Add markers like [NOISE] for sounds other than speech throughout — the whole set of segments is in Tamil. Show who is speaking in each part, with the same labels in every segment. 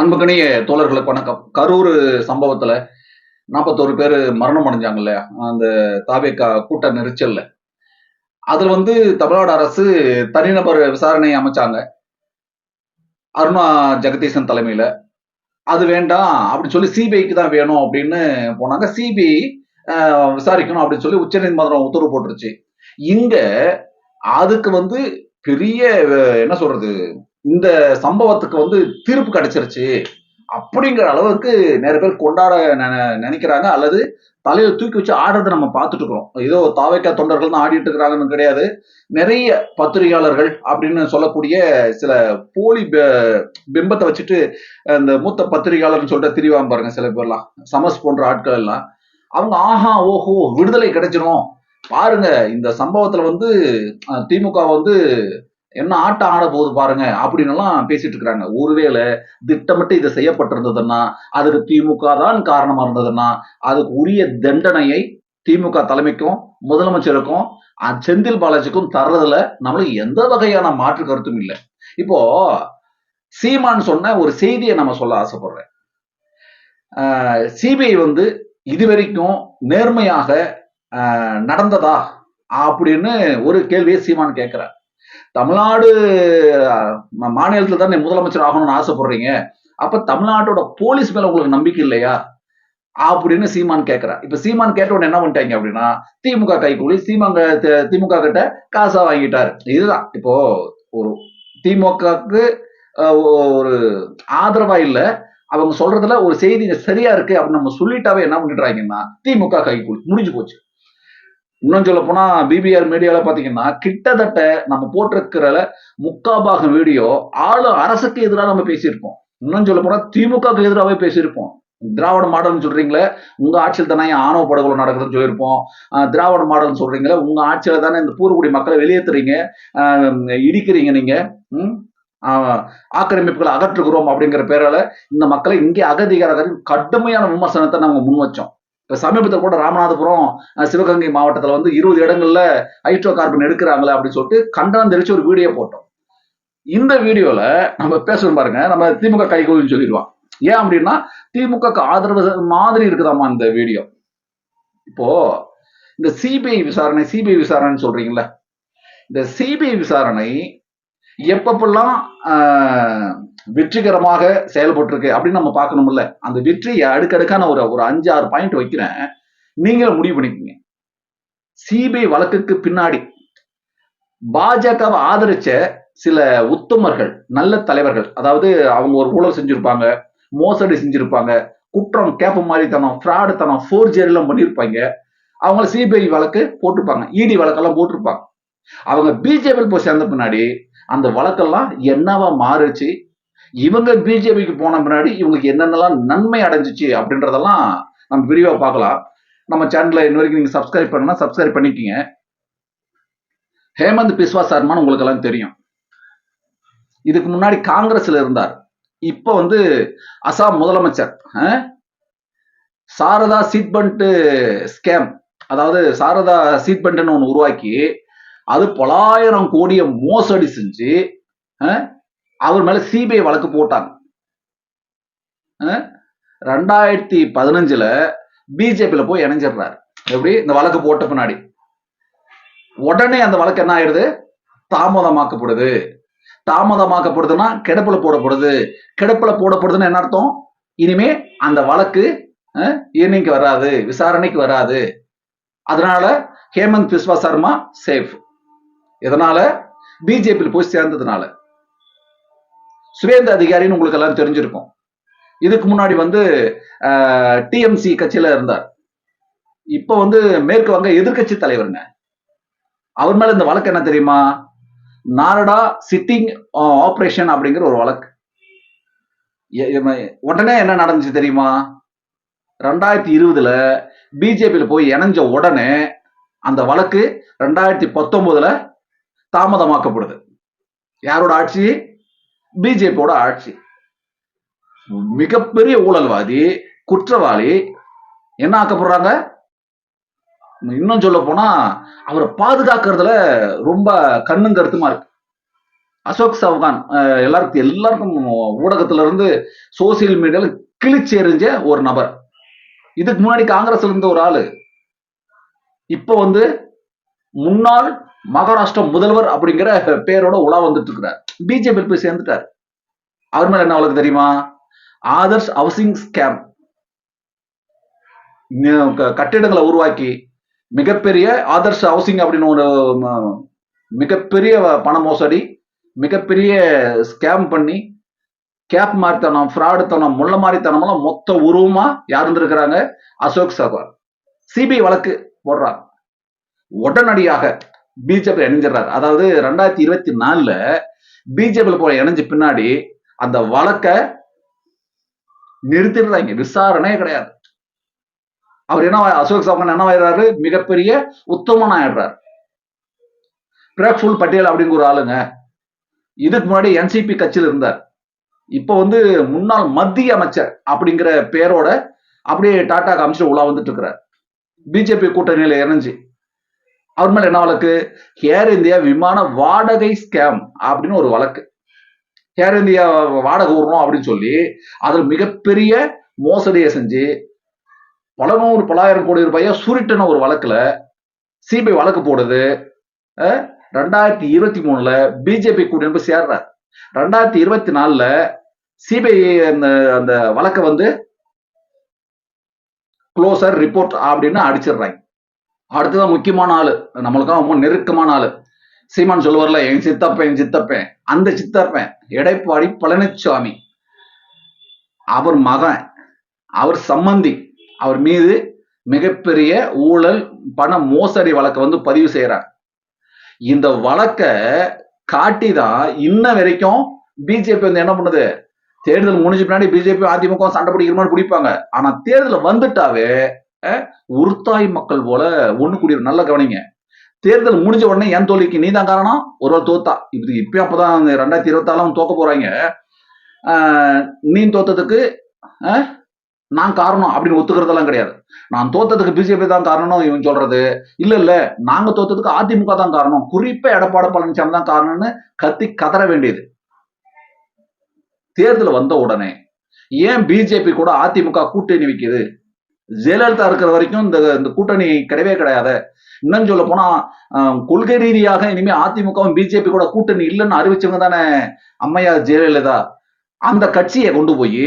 Speaker 1: அன்புக்கணிய தோழர்களுக்கு வணக்கம். கரூர் சம்பவத்துல நாற்பத்தோரு பேர் மரணம் அடைஞ்சாங்க இல்லையா? அந்த தாவேக்கா கூட்ட நெரிச்சல்ல. அதுல வந்து தமிழ்நாடு அரசு தனிநபர் விசாரணை அமைச்சாங்க. அருணா ஜெகதீசன் தலைமையில. அது வேண்டாம் அப்படின்னு சொல்லி சிபிஐக்கு தான் வேணும் அப்படின்னு போனாங்க. சிபிஐ விசாரிக்கணும் அப்படின்னு சொல்லி உச்சநீதிமன்றம் உத்தரவு போட்டுருச்சு. இங்க அதுக்கு வந்து பெரிய என்ன சொல்றது இந்த சம்பவத்துக்கு வந்து தீர்ப்பு கிடைச்சிருச்சு. அப்படிங்கிற அளவுக்கு நிறைய பேர் கொண்டாட நினைக்கிறாங்க. அல்லது தலையில தூக்கி வச்சு ஆடுறதை நம்ம பார்த்துட்டு இருக்கிறோம். ஏதோ தாவைக்கா தொண்டர்கள் தான் ஆடிட்டு இருக்கிறாங்கன்னு கிடையாது. நிறைய பத்திரிகையாளர்கள் அப்படின்னு சொல்லக்கூடிய சில போலி பிம்பத்தை வச்சுட்டு இந்த மூத்த பத்திரிகையாளர்னு சொல்லிட்டு திரிவாங்க பாருங்க சில பேர்லாம். சமஸ் போன்ற ஆட்கள் எல்லாம் அவங்க ஆஹா ஓஹோ விடுதலை கிடைச்சிரும். பாருங்க இந்த சம்பவத்துல வந்து திமுக வந்து என்ன ஆட்டம் ஆட போகுது பாருங்க அப்படின்னு எல்லாம் பேசிட்டு இருக்கிறாங்க. ஒருவேளை திட்டமிட்டு இது செய்யப்பட்டிருந்ததுன்னா அதுக்கு திமுக தான் காரணமா இருந்ததுன்னா அதுக்கு உரிய தண்டனையை திமுக தலைமைக்கும் முதலமைச்சருக்கும் செந்தில் பாலாஜிக்கும் தர்றதுல நம்மளுக்கு எந்த வகையான மாற்று கருத்தும் இல்லை. இப்போ சீமான் சொன்ன ஒரு செய்தியை நம்ம சொல்ல ஆசைப்படுறேன். சிபிஐ வந்து இதுவரைக்கும் நேர்மையாக நடந்ததா அப்படின்னு ஒரு கேள்வியை சீமான் கேட்கிறார். தமிழ்நாடு அஹ், மாநிலத்துல தான் முதலமைச்சர் ஆகணும்னு ஆசைப்படுறீங்க. அப்ப தமிழ்நாட்டோட போலீஸ் மேல உங்களுக்கு நம்பிக்கை இல்லையா? அப்படின்னு சீமான் கேட்கிறார் இப்ப சீமான் கேட்ட உடனே என்ன பண்ணிட்டாங்க அப்படின்னா திமுக கைக்கூலி சீமாங்க திமுக கிட்ட காசா வாங்கிட்டாரு. இதுதான். இப்போ ஒரு திமுகக்கு ஒரு ஆதரவா இல்ல. அவங்க சொல்றதுல ஒரு செய்தி சரியா இருக்கு அப்படின்னு நம்ம சொல்லிட்டாவே என்ன பண்ணிடுறாங்கன்னா திமுக கைக்கூலி முடிஞ்சு போச்சு. இன்னும் சொல்ல போனா பிபிஆர் மீடியால பாத்தீங்கன்னா கிட்டத்தட்ட நம்ம போட்டிருக்கிற முக்காபாக வீடியோ ஆளு அரசுக்கு எதிராக நம்ம பேசியிருப்போம். இன்னும் சொல்ல போனா திமுகவுக்கு எதிராகவே பேசியிருப்போம். திராவிட மாடல்னு சொல்றீங்களே உங்க ஆட்சியில் தானே ஆணவ படுகொலை நடக்குதுன்னு சொல்லியிருப்போம். திராவிட மாடல்னு சொல்றீங்களே உங்க ஆட்சியில தானே இந்த பூர்வகுடி மக்களை வெளியேற்றுறீங்க இடிக்கிறீங்க நீங்க. ஆக்கிரமிப்புகளை அகற்றுகிறோம் அப்படிங்கிற பேரால இந்த மக்களை இங்கே அகதிகார கடுமையான விமர்சனத்தை நாங்க முன் வச்சோம் சமீபத்தில் கூட ராமநாதபுரம் சிவகங்கை மாவட்டத்தில் வந்து இருபது இடங்கள்ல ஹைட்ரோ கார்பன் எடுக்கிறாங்களே அப்படின்னு சொல்லிட்டு கண்டனம் தெரிச்சு ஒரு வீடியோ போட்டோம். இந்த வீடியோல நம்ம பேசணும் பாருங்க. நம்ம திமுக கைகூலின்னு சொல்லிடுவான். ஏன் அப்படின்னா திமுக ஆதரவு மாதிரி இருக்குதாமா இந்த வீடியோ. இப்போ இந்த சிபிஐ விசாரணை சிபிஐ விசாரணைன்னு சொல்றீங்கல்ல. இந்த சிபிஐ விசாரணை எப்பப்பெல்லாம் வெற்றிகரமாக செயல்பட்டிருக்கு அப்படின்னு நம்ம பார்க்கணும்ல. அந்த வெற்றியை அடுக்கடுக்கான ஒரு ஒரு அஞ்சு ஆறு பாயிண்ட் வைக்கிறேன். நீங்களும் முடிவு பண்ணிக்கோங்க. சிபிஐ வழக்குக்கு பின்னாடி பாஜகவை ஆதரிச்ச சில உத்தமர்கள் நல்ல தலைவர்கள் அதாவது அவங்க ஒரு ஊழல் செஞ்சிருப்பாங்க மோசடி செஞ்சிருப்பாங்க குற்றம் கேப்ப மாதிரித்தனம் ஃப்ராடு தனம் ஃபோர்ஜரி எல்லாம் பண்ணியிருப்பாங்க அவங்க சிபிஐ வழக்கு போட்டிருப்பாங்க. இடி வழக்கெல்லாம் போட்டிருப்பாங்க. அவங்க பிஜேபி போய் சேர்ந்த பின்னாடி அந்த வழக்கெல்லாம் என்னவா மாறுச்சு? இவங்க பிஜேபிக்கு போன பின்னாடி இவங்களுக்கு என்னென்னலாம் நன்மை அடைஞ்சிச்சு அப்படின்றதெல்லாம் நம்ம விரிவா பார்க்கலாம். நம்ம சேனல்ல இன்ன வரைக்கும் நீங்க சப்ஸ்கிரைப் பண்ணனா சப்ஸ்கிரைப் பண்ணிக்கங்க. ஹேமந்த் பிஸ்வா சர்மான்னு உங்களுக்கு எல்லாம் தெரியும். இதுக்கு முன்னாடி காங்கிரஸ்ல இருந்தார். இப்ப வந்து அசாம் முதலமைச்சர் சாரதா சீட்பண்ட் ஸ்கேம் அதாவது சாரதா சீட்பண்ட்னு ஒன்று உருவாக்கி அது பலாயிரம் கோடியை மோசடி செஞ்சு அவர் மேல சிபிஐ வழக்கு போட்டாங்க. ரெண்டாயிரத்தி பதினஞ்சுல பிஜேபியில போய் இணைஞ்சிடுறாரு. எப்படி? இந்த வழக்கு போட்ட பின்னாடி. உடனே அந்த வழக்கு என்ன ஆயிடுது? தாமதமாக்கப்படுது. தாமதமாக்கப்படுதுன்னா கிடப்புல போடப்படுது. கிடப்புல போடப்படுதுன்னு என்ன அர்த்தம்? இனிமே அந்த வழக்கு ஈவினிங்க்கு வராது விசாரணைக்கு வராது. அதனால ஹேமந்த் பிஸ்வா சர்மா சேஃப் இதனால பிஜேபியில் போய் சேர்ந்ததுனால. சுரேந்திர அதிகாரின்னு உங்களுக்கு எல்லாம் தெரிஞ்சிருக்கும். இதுக்கு முன்னாடி வந்து டிஎம்சி கட்சியில இருந்தார். இப்ப வந்து மேற்கு வங்க எதிர்க்கட்சி தலைவருங்க. அவர் மேல இந்த வழக்கு என்ன தெரியுமா? நாரடா சிட்டிங் ஆபரேஷன் அப்படிங்கிற ஒரு வழக்கு. உடனே என்ன நடந்துச்சு தெரியுமா? ரெண்டாயிரத்தி இருபதுல பிஜேபியில போய் இணைஞ்ச உடனே அந்த வழக்கு ரெண்டாயிரத்தி பத்தொன்பதுல தாமதமாக்கப்படுது. யாரோட ஆட்சி? பிஜேபியோட ஆட்சி. மிகப்பெரிய ஊழல்வாதி குற்றவாளி என்ன ஆக்கப்படுறாங்க? இன்னும் சொல்ல போனா அவரை பாதுகாக்கிறதுல ரொம்ப கண்ணும் கருத்துமா இருக்கு. அசோக் சவுகான் எல்லாருக்கும் எல்லாருக்கும் ஊடகத்துல இருந்து சோசியல் மீடியால கிழிச்சு எறிஞ்ச ஒரு நபர். இதுக்கு முன்னாடி காங்கிரஸ்ல இருந்த ஒரு ஆளு. இப்ப வந்து முன்னாள் மகாராஷ்டிர முதல்வர் அப்படிங்கிற பேரோட உலா வந்துட்டு இருக்கிறார். பிஜேபி போய் சேர்ந்துட்டார். அவர் மேல என்ன அவளுக்கு தெரியுமா? Adarsh housing scam. கட்டிடங்களை உருவாக்கி மிகப்பெரிய ஆதர்ஷ் ஹவுசிங் அப்படின்னு ஒரு மிகப்பெரிய பண மோசடி மிகப்பெரிய ஸ்கேம் பண்ணி கேப் மாதிரித்தனம் ஃப்ராடுத்தனம் முள்ள மாதிரித்தனமெல்லாம் மொத்த உருவமா யார் இருந்திருக்கிறாங்க? அசோக் சவார். சிபிஐ வழக்கு போடுறாங்க உடனடியாக பிஜேபி இணைஞ்சிடுறாரு. அதாவது ரெண்டாயிரத்தி இருபத்தி நாலுல பிஜேபி போல இணைஞ்ச பின்னாடி அந்த வழக்க நிறுத்திடுறாங்க. விசாரணையே கிடையாது. அவர் என்ன அசோக் சவான் என்ன ஆயிடுறாரு? மிகப்பெரிய உத்தமன் ஆயிடுறாரு. பிரக்ஃபுல் பட்டேல் அப்படிங்கிற ஒரு ஆளுங்க. இதுக்கு முன்னாடி என்சிபி கட்சியில் இருந்தார். இப்போ வந்து முன்னாள் மத்திய அமைச்சர் அப்படிங்கிற பேரோட அப்படியே டாடா காமிச்சு உலா வந்துட்டு இருக்கிறார். பிஜேபி கூட்டணியில இணைஞ்சு. அவர் மேல என்ன வழக்கு? ஏர் இந்தியா விமான வாடகை ஸ்கேம் அப்படின்னு ஒரு வழக்கு. ஏர் இந்தியா வாடகை விடணும் அப்படின்னு சொல்லி அதில் மிகப்பெரிய மோசடியை செஞ்சு பல நூறு பலாயிரம் கோடி ரூபாயை சுருட்டின ஒரு வழக்குல சிபிஐ வழக்கு போடுது. ரெண்டாயிரத்தி இருபத்தி மூணுல பிஜேபி கூட்டணி சேர்றார். ரெண்டாயிரத்தி இருபத்தி நாலுல சிபிஐ அந்த அந்த வழக்கை வந்து க்ளோசர் ரிப்போர்ட் அப்படின்னு அடிச்சிடுறாங்க. அடுத்ததான் முக்கியமான ஆளு. நம்மளுக்கு ரொம்ப நெருக்கமான ஆளு. சீமான் சொல்லுவார்ல என் சித்தப்பன் என் சித்தப்பன். அந்த சித்தப்பன் எடைப்பாடி பழனிசாமி அவர் மகன் அவர் சம்பந்தி அவர் மீது மிகப்பெரிய ஊழல் பண மோசடி வழக்கை வந்து பதிவு செய்யறார் இந்த வழக்கை காட்டி தான் இன்ன வரைக்கும் பிஜேபி வந்து என்ன பண்ணுது? தேர்தல் முடிஞ்ச பின்னாடி பிஜேபி அதிமுக சண்டை பிடிக்கிற மாதிரி பிடிப்பாங்க. ஆனா தேர்தல் வந்துட்டாவே உருத்தாய் மக்கள் போல ஒண்ணு கூடிய நல்ல கவனிங்க. தேர்தல் முடிஞ்ச உடனே என் தோல்விக்கு நீ தான் காரணம்? ஒருவர் தோத்தா. இது இப்பயும் அப்பதான் ரெண்டாயிரத்தி இருபத்தாலும் தோக்க போறாங்க. ஆஹ், நீ தோத்ததுக்கு அஹ், நான் காரணம் அப்படின்னு ஒத்துக்கிறதெல்லாம் கிடையாது. நான் தோத்ததுக்கு பிஜேபி தான் காரணம் இவன் சொல்றது. இல்ல இல்ல. நாங்க தோத்ததுக்கு அதிமுக தான் காரணம். குறிப்பா எடப்பாடி பழனிசாமி தான் காரணம்னு கத்தி கதற வேண்டியது. தேர்தல் வந்த உடனே ஏன் பிஜேபி கூட அதிமுக கூட்டணி வைக்குது? ஜெயலலிதா இருக்கிற வரைக்கும் இந்த இந்த கூட்டணி கிடையவே கிடையாது. இன்னும் சொல்ல போனா கொள்கை ரீதியாக இனிமே அதிமுகவும் பிஜேபி கூட கூட்டணி இல்லைன்னு அறிவிச்சவங்க தானே அம்மையார் ஜெயலலிதா. அந்த கட்சியை கொண்டு போய்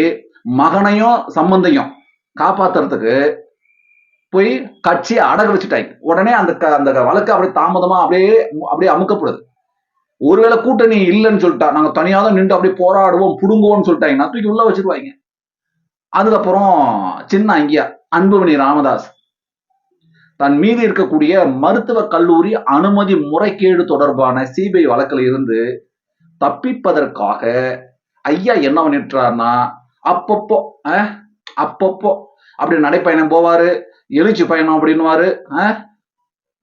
Speaker 1: மகனையும் சம்பந்தையும் காப்பாத்துறதுக்கு போய் கட்சியை அடக வச்சுட்டாங்க உடனே அந்த க- அந்த வழக்கு அப்படியே தாமதமா அப்படியே அப்படியே அமுக்கப்படுது. ஒருவேளை கூட்டணி இல்லைன்னு சொல்லிட்டா நாங்க தனியாக தான் நின்று அப்படியே போராடுவோம் புடுங்குவோம்னு சொல்லிட்டாங்கன்னா தூக்கி உள்ள வச்சிருவாங்க. அதுக்கப்புறம் சின்ன அங்கியா அன்புமணி ராமதாஸ். தன் மீது இருக்கக்கூடிய மருத்துவக் கல்லூரி அனுமதி முறைகேடு தொடர்பான சிபிஐ வழக்கில் இருந்து தப்பிப்பதற்காக ஐயா என்ன பண்ணிட்டுறாருன்னா அப்பப்போ அப்பப்போ அப்படி நடைப்பயணம் போவாரு எழுச்சி பயணம் அப்படின்னுவாரு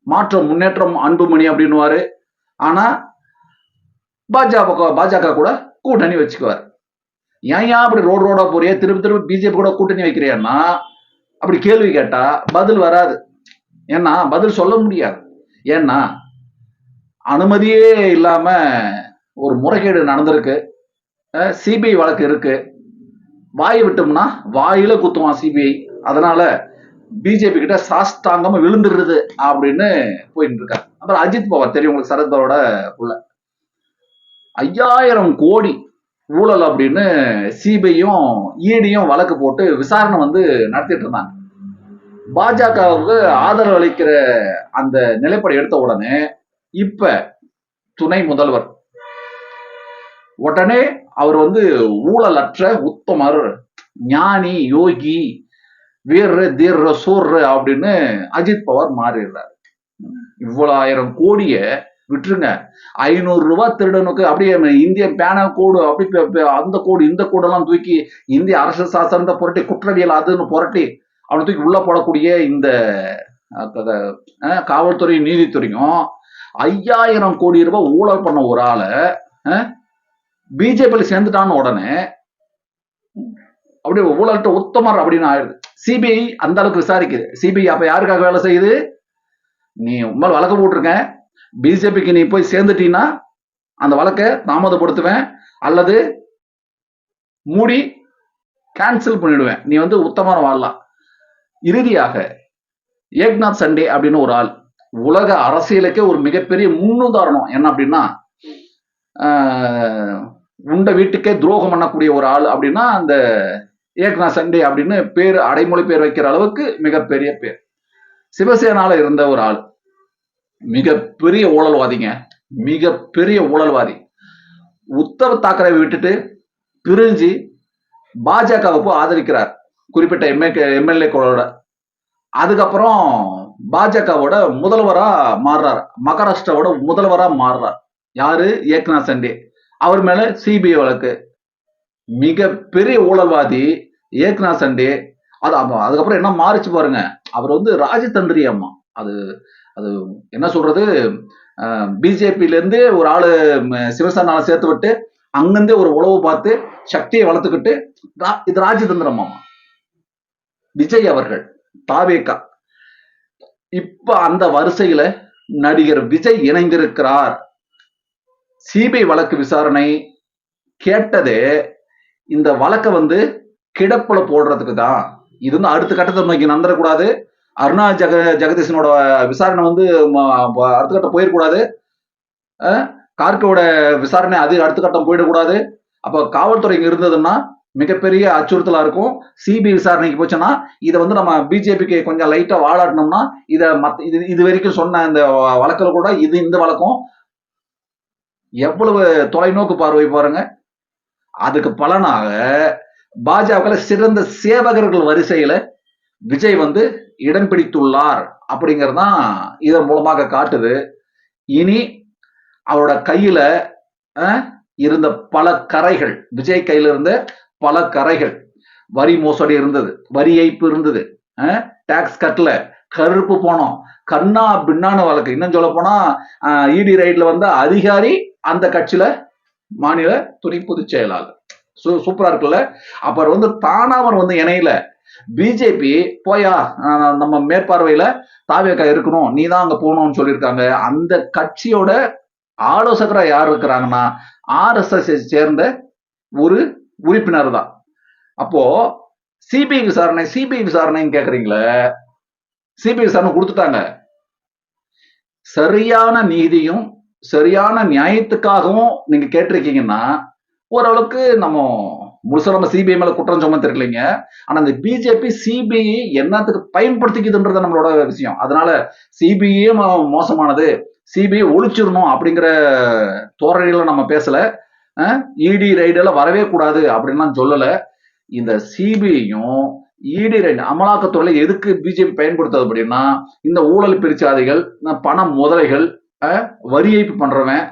Speaker 1: மாற்றம் முன்னேற்றம் அன்புமணி அப்படின்னுவாரு. ஆனா பாஜக பாஜக கூட கூட்டணி வச்சுக்குவார். ஏன் ஏன் அப்படி ரோடு ரோடா போறியே? திரும்ப திரும்ப பிஜேபி கூட கூட்டணி வைக்கிறியான்னா அப்படி கேள்வி கேட்டா பதில் வராது. ஏன்னா பதில் சொல்ல முடியாது. ஏன்னா அனுமதியே இல்லாம ஒரு முறைகேடு நடந்திருக்கு. சிபிஐ வழக்கு இருக்கு. வாய் விட்டோம்னா வாயில குத்துவான் சிபிஐ. அதனால பிஜேபி கிட்ட சாஸ்தாங்கமா விழுந்துடுறது அப்படின்னு போயிட்டு இருக்காரு அப்புறம் அஜித் பவார் தெரியும் உங்களுக்கு சரத்பவாரோட உள்ள ஐயாயிரம் கோடி ஊழல் அப்படின்னு சிபிஐயும் இடியும் வழக்கு போட்டு விசாரணை வந்து நடத்திட்டு இருந்தாங்க. பாஜகவுக்கு ஆதரவு அளிக்கிற அந்த நிலைப்பாடு எடுத்த உடனே இப்ப துணை முதல்வர் உடனே அவர் வந்து ஊழலற்ற உத்தமர் ஞானி யோகி வீர தீர சூர் அப்படின்னு அஜித் பவார் மாறிடுறாரு. இவ்வளவு ஆயிரம் கோடியை விட்டுருங்க. ஐநூறு ரூபாய் திருடனுக்கு அப்படியே இந்திய பேனல் கோடு அப்படி அந்த கோடு இந்த கோடெல்லாம் தூக்கி இந்திய அரசு சாசனத்தை புரட்டி குற்றவியல் அதுன்னு புரட்டி அவனை தூக்கி உள்ள போடக்கூடிய இந்த அஹ், காவல்துறை நீதித்துறையும் ஐயாயிரம் கோடி ரூபாய் ஊழல் பண்ண ஒரு ஆளை பிஜேபியில் சேர்ந்துட்டான்னு உடனே அப்படியே ஊழல்கிட்ட உத்தமர் அப்படின்னு ஆயிடுது. சிபிஐ அந்த அளவுக்கு விசாரிக்குது. சிபிஐ அப்ப யாருக்காக வேலை செய்யுது? நீ உண்மையில் வழக்கு போட்டிருக்கேன் பிஜேபிக்கு நீ போய் சேர்ந்துட்டீன்னா அந்த வழக்கை தாமதப்படுத்துவேன் அல்லது மூடி கேன்சல் பண்ணிடுவேன். நீ வந்து உத்தமரம் வாழலாம். இறுதியாக ஏக்நாத் சண்டே அப்படின்னு ஒரு ஆள் உலக அரசியலுக்கே ஒரு மிகப்பெரிய முன்னுதாரணம். என்ன அப்படின்னா ஆஹ், உண்ட வீட்டுக்கே துரோகம் பண்ணக்கூடிய ஒரு ஆள் அப்படின்னா அந்த ஏக்நாத் சண்டே அப்படின்னு பேர் அடைமொழி பேர் வைக்கிற அளவுக்கு மிகப்பெரிய பேர். சிவசேனால இருந்த ஒரு ஆள். மிகப்பெரிய ஊழல்வாதிங்க மிகப்பெரிய ஊழல்வாதி. உத்தவ் தாக்கரே விட்டுட்டு பிரிஞ்சு பாஜகவை போய் ஆதரிக்கிறார் குறிப்பிட்ட எம்ஏ எம்எல்ஏக்களோட அதுக்கப்புறம் பாஜகவோட முதல்வரா மாறுறார். மகாராஷ்டிராவோட முதல்வரா மாறுறார். யாரு? ஏக்நாத் சண்டே. அவர் மேல சிபிஐ வழக்கு. மிகப்பெரிய ஊழல்வாதி ஏக்நாத் சண்டே. அது அதுக்கப்புறம் என்ன மாறிச்சு பாருங்க. அவர் வந்து ராஜதந்திரி அம்மா. அது அது என்ன சொல்றது? பிஜேபியிலேருந்து ஒரு ஆளு சிவசேனால சேர்த்து விட்டு அங்கிருந்தே ஒரு உழவு பார்த்து சக்தியை வளர்த்துக்கிட்டு இது ராஜதந்திரம் விஜய் அவர்கள் தாவேக்கா. இப்ப அந்த வரிசையில நடிகர் விஜய் இணைந்திருக்கிறார். சிபிஐ வழக்கு விசாரணை கேட்டதே இந்த வழக்கை வந்து கிடப்புல போடுறதுக்கு தான். இது வந்து அடுத்த கட்டத்தை நோக்கி நந்தரக்கூடாது அருணா ஜெக ஜெகதீசனோட விசாரணை வந்து அடுத்த கட்டம் போயிடக்கூடாது. கார்கோட விசாரணை அது அடுத்த கட்டம் போயிடக்கூடாது. அப்போ காவல்துறை இங்கே இருந்ததுன்னா மிகப்பெரிய அச்சுறுத்தலாக இருக்கும். சிபிஐ விசாரணைக்கு போச்சுன்னா இதை வந்து நம்ம பிஜேபிக்கு கொஞ்சம் லைட்டாக வாழாட்டினோம்னா இதை மத் இது இது வரைக்கும் சொன்ன இந்த வழக்கில் கூட இது இந்த வழக்கம். எவ்வளவு தொலைநோக்கு பார்வை பாருங்க. அதுக்கு பலனாக பாஜகவில் சிறந்த சேவகர்கள் வரிசையில் விஜய் வந்து இடம் பிடித்துள்ளார் அப்படிங்கறதுதான் இதன் மூலமாக காட்டுது. இனி அவரோட கையில இருந்த பல கரைகள் விஜய் கையில இருந்த பல கரைகள் வரி மோசடி இருந்தது வரி ஏய்ப்பு இருந்தது டாக்ஸ் கட்டல கருப்பு போனோம். கண்ணா பின்னான வழக்கு. இன்னும் சொல்ல போனா இடி ரைட்ல வந்த அதிகாரி அந்த கட்சியில மாநில துணை பொதுச் செயலாளர். சூ- சூப்பரா இருக்குல்ல? அப்புறம் வந்து தானாவர் வந்து இணையில பிஜேபி போயா நம்ம மேற்பார்வையில தாவேக்கா இருக்கணும் நீ தான் அங்க போகணும்னு சொல்லியிருக்காங்க. அந்த கட்சியோட ஆலோசகரா யார் இருக்கிறாங்கன்னா ஆர்எஸ்எஸ் சேர்ந்த ஒரு உறுப்பினர் தான். அப்போ சிபிஐ விசாரணை சிபிஐ விசாரணைன்னு கேக்குறீங்களே சிபிஐ விசாரணை கொடுத்துட்டாங்க. சரியான நீதியும் சரியான நியாயத்துக்காகவும் நீங்க கேட்டிருக்கீங்கன்னா ஓரளவுக்கு நம்ம முழுசா நம்ம சிபிஐ மேல குற்றம் சுமத்திருக்கலைங்க ஆனா இந்த பிஜேபி சிபிஐ என்னத்துக்கு பயன்படுத்திக்குதுன்றது நம்மளோட விஷயம். அதனால சிபிஐயே மோசமானது. சிபிஐ ஒழிச்சிடணும் அப்படிங்கிற தோரணையில நம்ம பேசல. இடி ரைடெல்லாம் வரவே கூடாது அப்படின்லாம் சொல்லல. இந்த சிபிஐயும் இடி ரைடு அமலாக்கத்துறையில எதுக்கு பிஜேபி பயன்படுத்துது அப்படின்னா இந்த ஊழல் பிரிச்சாதிகள் இந்த பண முதலைகள் வரி ஏய்ப்பு பண்றவன்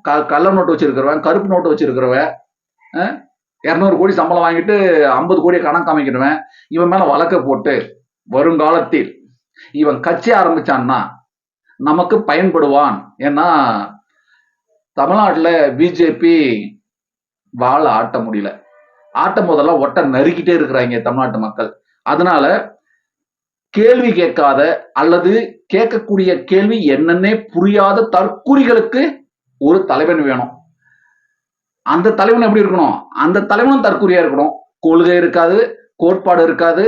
Speaker 1: க- கள்ள நோட்டு வச்சிருக்கிறவன் கருப்பு நோட்டு வச்சிருக்கிறவன் இரநூறு கோடி சம்பளம் வாங்கிட்டு ஐம்பது கோடியை கணக்கு காமிக்கிறவன் இவன் மேல வழக்க போட்டு வருங்காலத்தில் இவன் கட்சி ஆரம்பிச்சான்னா நமக்கு பயன்படுவான். ஏன்னா தமிழ்நாட்டில் பிஜேபி வாழ ஆட்ட முடியல. ஆட்டம் போதெல்லாம் ஒட்ட நறுக்கிட்டே இருக்கிறாங்க தமிழ்நாட்டு மக்கள். அதனால கேள்வி கேட்காத அல்லது கேட்கக்கூடிய கேள்வி என்னன்னே புரியாத தற்குறிகளுக்கு ஒரு தலைவன் வேணும். அந்த தலைவன் எப்படி இருக்கணும்? அந்த தலைவனும் தற்குறியா இருக்கணும். கொள்கை இருக்காது கோட்பாடு இருக்காது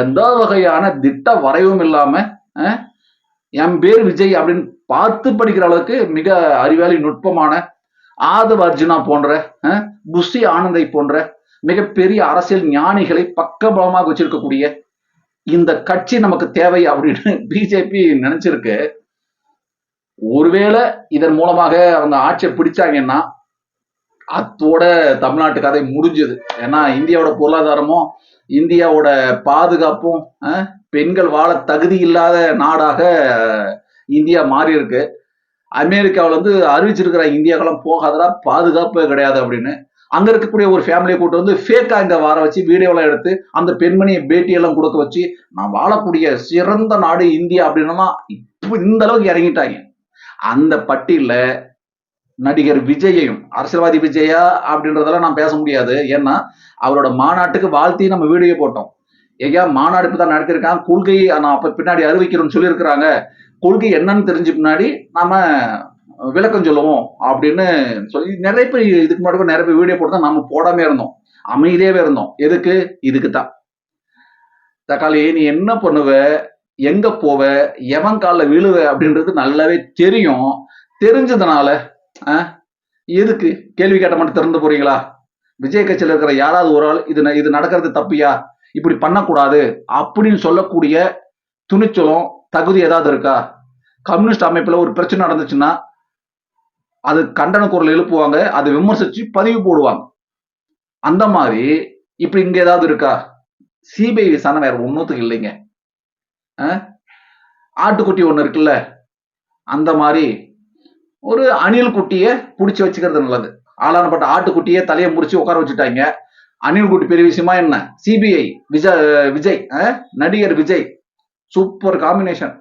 Speaker 1: எந்த வகையான திட்ட வரைவும் இல்லாம என் பேர் விஜய் அப்படின்னு பார்த்து படிக்கிற அளவுக்கு மிக அறிவாளி நுட்பமான ஆதவ அர்ஜுனா போன்ற புஷி ஆனந்தை போன்ற மிகப்பெரிய அரசியல் ஞானிகளை பக்கபலமாக வச்சிருக்கக்கூடிய இந்த கட்சி நமக்கு தேவை அப்படின்னு [LAUGHS] பிஜேபி நினைச்சிருக்கு. ஒருவேளை இதன் மூலமாக அவங்க ஆட்சியை பிடிச்சாங்கன்னா அத்தோட தமிழ்நாட்டு கதை முடிஞ்சது. ஏன்னா இந்தியாவோட பொருளாதாரமும் இந்தியாவோட பாதுகாப்பும் பெண்கள் வாழ தகுதி இல்லாத நாடாக இந்தியா மாறி இருக்கு அமெரிக்காவுல வந்து அறிவிச்சிருக்கிற இந்தியாக்கெல்லாம் போகாதடா பாதுகாப்பே கிடையாது அப்படின்னு. அங்க இருக்கக்கூடிய ஒரு ஃபேமிலியை கூட்டு வந்து ஃபேக்கா இங்க வர வச்சு வீடியோலாம் எடுத்து அந்த பெண்மணியை பேட்டியெல்லாம் கொடுக்க வச்சு நான் வாழக்கூடிய சிறந்த நாடு இந்தியா அப்படின்னா இப்போ இந்த அளவுக்கு இறங்கிட்டாங்க. அந்த பட்டியல நடிகர் விஜயையும் அரசியல்வாதி விஜயா அப்படின்றதெல்லாம் நான் பேச முடியாது. ஏன்னா அவரோட மாநாட்டுக்கு வாழ்த்தி நம்ம வீடியோ போட்டோம். ஐயா மாநாடு இப்ப தான் நடத்திருக்கான் கொள்கை நான் அப்ப பின்னாடி அறிவிக்கிறோம்னு சொல்லியிருக்கிறாங்க. கொள்கை என்னன்னு தெரிஞ்ச பின்னாடி நாம விளக்கம் சொல்லுவோம் அப்படின்னு சொல்லி நிறைய பேர் இதுக்கு முன்னாடி கூட நிறைய பேர் வீடியோ போட்டு தான் நம்ம போடாமே இருந்தோம். அமைதியாவே இருந்தோம். எதுக்கு? இதுக்கு தான். தக்காளி நீ என்ன பண்ணுவ? எங்க போவ? எவன் காலில் விழுவ? அப்படின்றது நல்லாவே தெரியும். தெரிஞ்சதுனால எதுக்கு கேள்வி கேட்ட மட்டும் திறந்து போறீங்களா? விஜய் கட்சியில் இருக்கிற யாராவது ஒரு ஆள் இது இது நடக்கிறது தப்பியா? இப்படி பண்ணக்கூடாது. அப்படின்னு சொல்லக்கூடிய துணிச்சலும் தகுதி ஏதாவது இருக்கா? கம்யூனிஸ்ட் அமைப்பில் ஒரு பிரச்சனை நடந்துச்சுன்னா அது கண்டன குரல் எழுப்புவாங்க அதை விமர்சிச்சு பதிவு போடுவாங்க. அந்த மாதிரி இப்படி இங்க ஏதாவது இருக்கா? சிபிஐ விசாரணை வேற ஒன்றுத்துக்கு இல்லைங்க. ஆட்டுக்குட்டி ஒன்று இருக்குல்ல? அந்த மாதிரி ஒரு அணில் குட்டியை பிடிச்சி வச்சுக்கிறது நல்லது. ஆளானப்பட்ட ஆட்டுக்குட்டியை தலையை முடிச்சு உட்கார வச்சுட்டாங்க. அணில் குட்டி பெரிய விஷயமா என்ன? சிபிஐ விஜய் விஜய் நடிகர் விஜய். Super combination